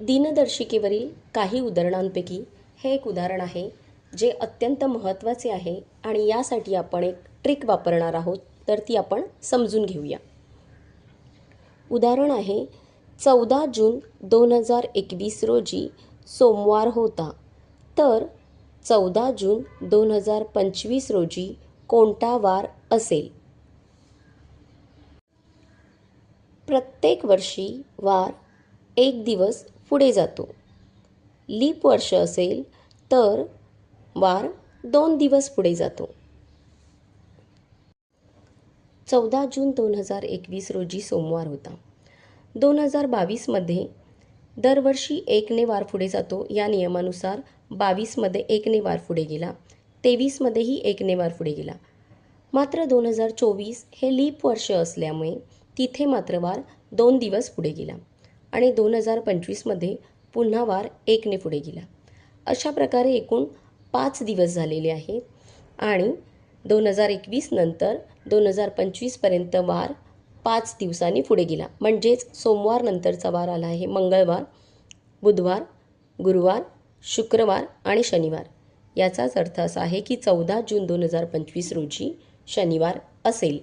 दिनदर्शिकेवरील काही उदाहरणांपैकी हे एक उदाहरण आहे जे अत्यंत महत्त्वाचे आहे आणि यासाठी आपण एक ट्रिक वापरणार आहोत तर ती आपण समजून घेऊया. उदाहरण आहे चौदा जून दोन हजार एकवीस रोजी सोमवार होता. तर चौदा जून दोन हजार पंचवीस रोजी कोणता वार असेल? प्रत्येक वर्षी वार एक दिवस पुढे जातो. लीप वर्ष असेल तर वार दोन दिवस पुढे जातो. चौदा जून दोन हजार एकवीस रोजी सोमवार होता. दोन हजार बावीसमध्ये दरवर्षी एकने वार पुढे जातो. या नियमानुसार बावीसमध्ये एकने वार पुढे गेला. तेवीसमध्येही एकने वार पुढे गेला. मात्र दोन हजार चोवीस हे लीप वर्ष असल्यामुळे तिथे मात्र वार दोन दिवस पुढे गेला. आणि दोन हजार पंचवीसमध्ये पुन्हा वार एकने पुढे गेला. अशा प्रकारे एकूण पाच दिवस झालेले आहेत आणि दोन हजार एकवीस नंतर दोन हजार पंचवीसपर्यंत वार पाच दिवसांनी पुढे गेला. म्हणजेच सोमवार नंतरचा वार आला आहे. मंगळवार बुधवार गुरुवार शुक्रवार आणि शनिवार. याचाच अर्थ असा आहे की चौदा जून दोन हजार पंचवीस रोजी शनिवार असेल.